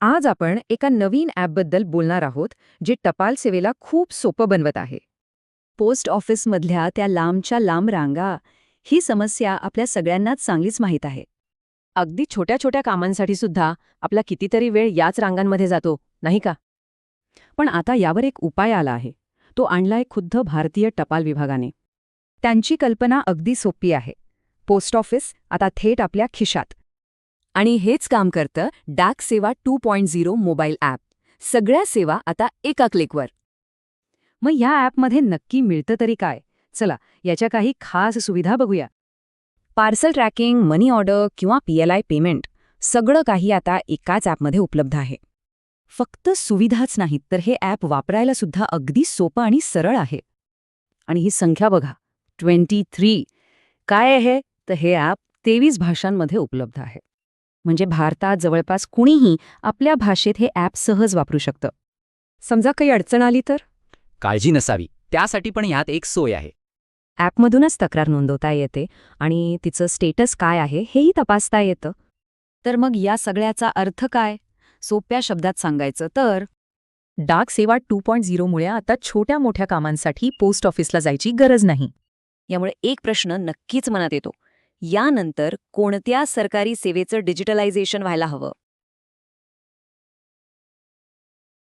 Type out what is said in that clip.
आज आपण एका नवीन ॲपबद्दल बोलणार आहोत जे टपाल सेवेला खूप सोपं बनवत आहे. पोस्ट ऑफिसमधल्या त्या लांबच्या लांब रांगा ही समस्या आपल्या सगळ्यांनाच चांगलीच माहीत आहे. अगदी छोट्या छोट्या कामांसाठी सुद्धा आपला कितीतरी वेळ याच रांगांमध्ये जातो नाही का? पण आता यावर एक उपाय आला आहे. तो आणलाय खुद्द भारतीय टपाल विभागाने. त्यांची कल्पना अगदी सोपी आहे. पोस्ट ऑफिस आता थेट आपल्या खिशात. आणि हेच काम करतं डाक सेवा two point zero mobile app. सगळ्या सेवा आता एका क्लिकवर. मग ह्या ॲपमध्ये नक्की मिळतं तरी काय? चला याच्या काही खास सुविधा बघूया. पार्सल ट्रॅकिंग मनी ऑर्डर किंवा पीएलआय पेमेंट सगळं काही आता एकाच ॲपमध्ये उपलब्ध आहे. फक्त सुविधाच नाहीत तर हे ॲप वापरायला सुद्धा अगदी सोपं आणि सरळ आहे. आणि ही संख्या बघा ट्वेंटी थ्री. काय आहे तर हे ॲप तेवीस भाषांमध्ये उपलब्ध आहे. म्हणजे भारतात जवळपास कुणीही आपल्या भाषेत हे ॲप सहज वापरू शकतं. समजा काही अडचण आली तर? काळजी नसावी. त्यासाठी पण ह्यात एक सोय आहे. ॲपमधूनच तक्रार नोंदवता येते आणि तिचं स्टेटस काय आहे हेही तपासता येतं. तर मग या सगळ्याचा अर्थ काय? सोप्या शब्दात सांगायचं तर डाक सेवा टू पॉइंट झिरोमुळे आता छोट्या मोठ्या कामांसाठी पोस्ट ऑफिसला जायची गरज नाही. यामुळे एक प्रश्न नक्कीच मनात येतो. यानंतर कोणत्या सरकारी सेवेचं डिजिटलायझेशन व्हायला हवं?